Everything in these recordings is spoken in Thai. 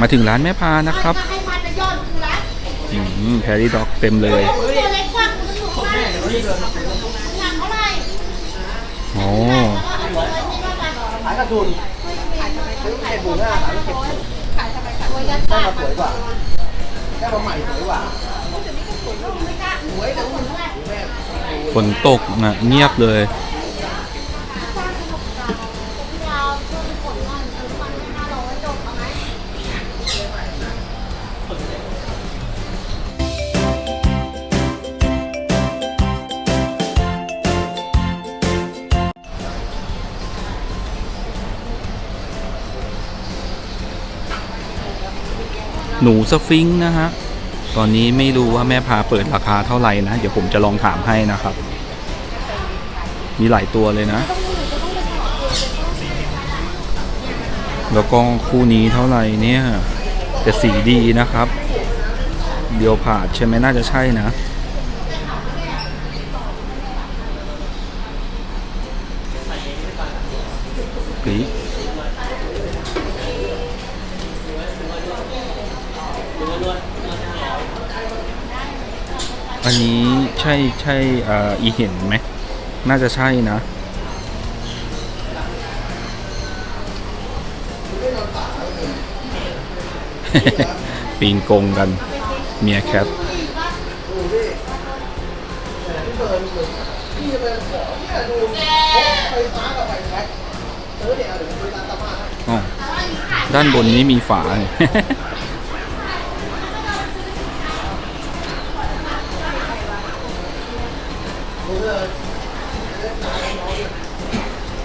มาถึงร้านแม่พานะครับอืมแพรี่ด็อกเต็มเลยโอ้ขายกระทุนซื้อเจ็ดหมื่นห้าขายเจ็ดหมื่นตัวยัดได้ปากมาสวยกว่าได้มาใหม่สวยกว่าฝนตกนะเงียบเลย หนูสฟิงค์นะฮะ ตอนนี้ไม่รู้ว่าแม่พาเปิดราคาเท่าไหร่นะ เดี๋ยวผมจะลองถามให้นะครับ มีหลายตัวเลยนะ แล้วก็คู่นี้เท่าไหร่เนี่ยแต่สีดีนะครับ เดียวผ่าดใช่ไหมน่าจะใช่นะปี อันนี้ใช่ใช่อ่ออีเห็นไหม น่าจะใช่นะ ปีนกงกัน เมียแคทอ๋อด้านบนนี้มีฝาเนี่ย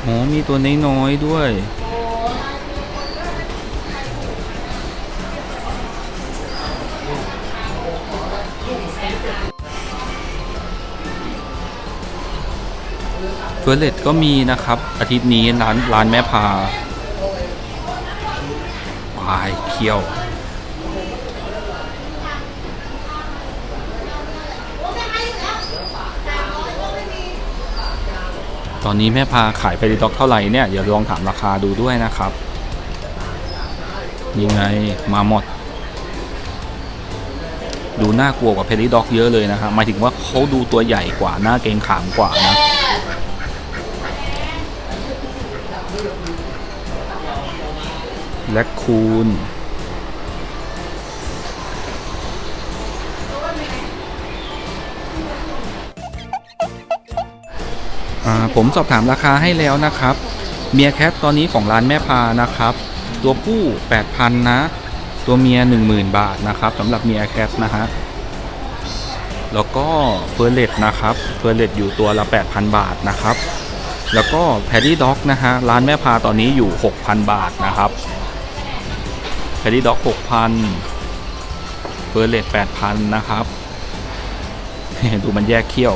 อ๋อมีตัวน้อยๆด้วย เฟอร์เรตก็มีนะครับ อาทิตย์นี้ร้านร้านแม่พาวายเคี้ยว ตอนนี้แม่พาขายเฟรดิด็อกเท่าไหร่เนี่ย เดี๋ยวลองถามราคาดูด้วยนะครับยังไงมาหมด ดูน่ากลัวกว่าเพลิด็อกเยอะเลยนะครับหมายถึงว่าเขาดูตัวใหญ่กว่าหน้าเกงขามกว่านะและคูณ ผมสอบถามราคาให้แล้วนะครับ เมียแคทตอนนี้ของร้านแม่พานะครับ ตัวผู้ 8,000 นะ ตัวเมีย 10,000 บาทนะครับสำหรับเมียแคทนะฮะแล้วก็เฟอร์เรตนะครับเฟอร์เรตอยู่ตัวละ 8,000 บาทนะครับ แล้วก็แพดดี้ด็อกนะฮะร้านแม่พาตอนนี้อยู่ 6,000 บาทนะครับแพดดี้ด็อก 6,000เฟอร์เรต8,000 นะครับดูมันแยกเขี้ยว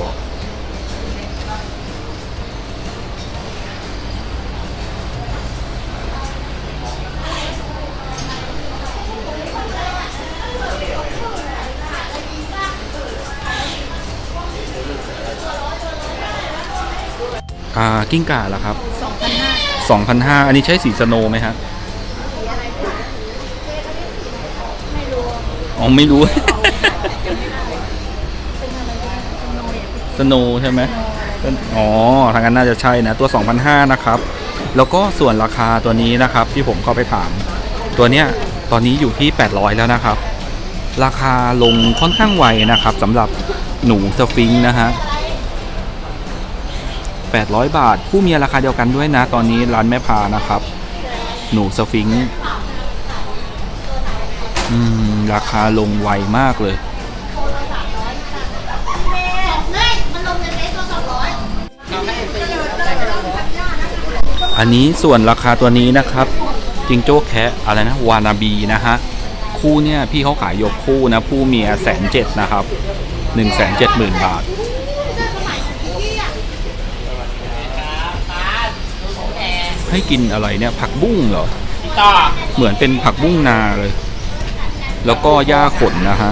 อ่ากิ้งก่าเหรอครับ2,500 อันนี้ใช้สีสโนว์ไหมฮะอ๋อไม่รู้ สโนว์ใช่ไหมอ๋อ ทางนั้นน่าจะใช่นะ ตัว 2,500 นะครับ แล้วก็ส่วนราคาตัวนี้นะครับ ที่ผมเข้าไปถาม ตัวเนี้ยตอนนี้อยู่ที่ 800 แล้วนะครับ ราคาลงค่อนข้างไวนะครับสำหรับหนูสฟิงค์นะฮะ 800 บาทผู้มีราคาเดียวกันด้วยนะ ตอนนี้ร้านแม่พานะครับ หนูสฟิงค์อืม ราคาลงไวมากเลยเฮ้ยมันลงในเฟซตัวสองร้อยอันนี้ส่วนราคาตัวนี้นะครับ จิงโจ้แคะอะไรนะ วานาบีนะฮะ คู่เนี่ย พี่เขาขายยกคู่นะ ผู้เมียแสนเจ็ดนะครับหนึ่งแสนเจ็ดหมื่นบาท ให้กินอะไรเนี่ย ผักบุ้งเหรอ เหมือนเป็นผักบุ้งนาเลย แล้วก็หญ้าขนนะฮะ